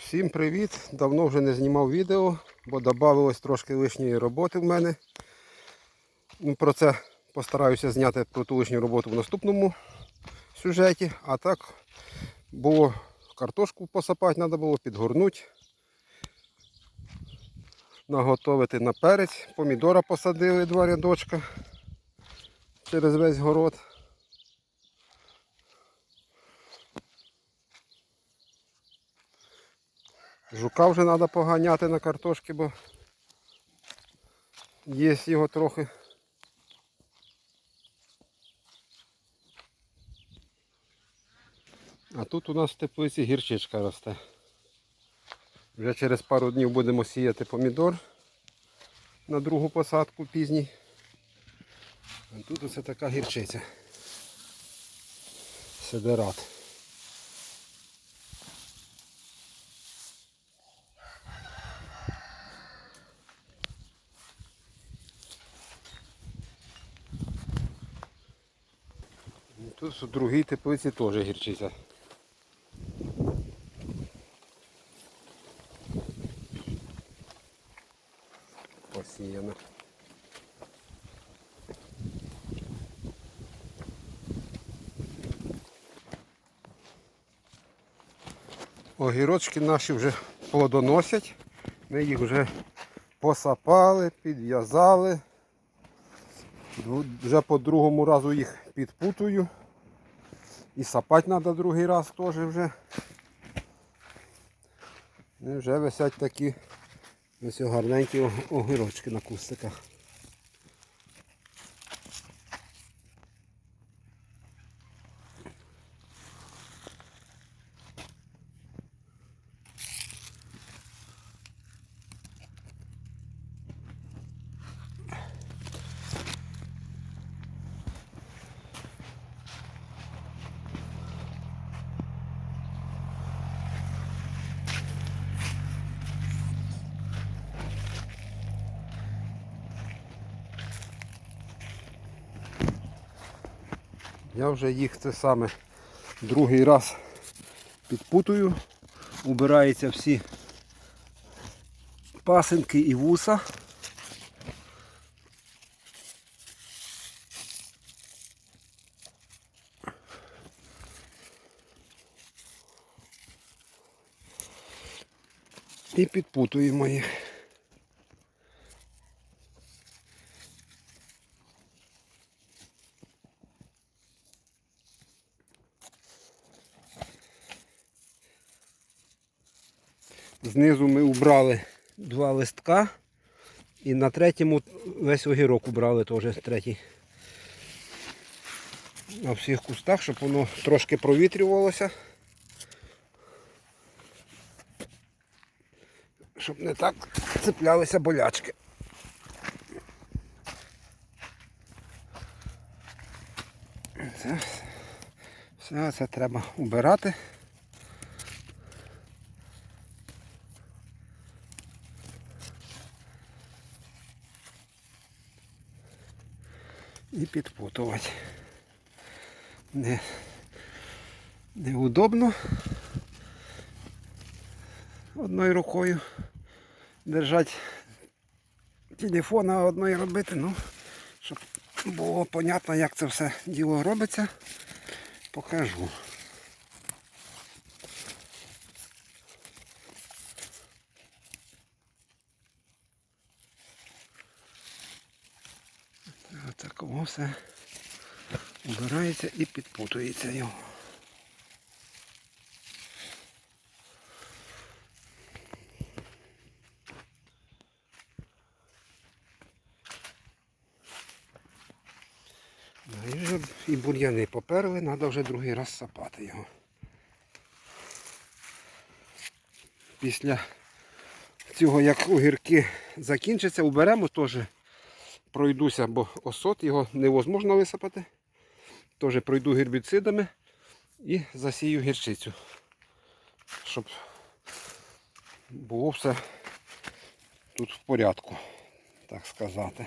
Всім привіт! Давно вже не знімав відео, бо додавалось трошки лишньої роботи в мене. Ну, Про це постараюся зняти про ту лишню роботу в наступному сюжеті. А так було картошку посапати, треба було підгорнути, наготовити на перець. Помідора посадили два рядочка через весь город. Жука вже треба поганяти на картошки, бо є його трохи. А тут у нас в теплиці гірчичка росте. Вже через пару днів будемо сіяти помідор на другу посадку пізній. А тут оце така гірчиця. Сидерат. Тут у другій теплиці теж гірчиця. Посіяна. Огірочки наші вже плодоносять. Ми їх вже посапали, підв'язали. Вже по другому разу їх підпутую. І сапати треба другий раз теж вже. І вже висять такі ось гарненькі огірочки на кустиках. Я вже їх це саме другий раз підпутую. Убираються всі пасинки і вуса. І підпутуємо їх. Знизу ми убрали два листка. І на третьому весь огірок убрали теж третій. На всіх кустах, щоб воно трошки провітрювалося. Щоб не так цеплялися болячки. Це все, це треба убирати. І підпутувати. Не, неудобно одною рукою держати телефон, а одною робити, ну, щоб було понятно, як це все діло робиться, покажу. Отакого все убирається і підпутується його. Ну, і бур'яни поперли, треба вже другий раз сапати його. Після цього, як огірки закінчаться, уберемо теж пройдуся, бо осот його невозможно висипати. Теж пройду гербіцидами і засію гірчицю, щоб було все тут в порядку, так сказати.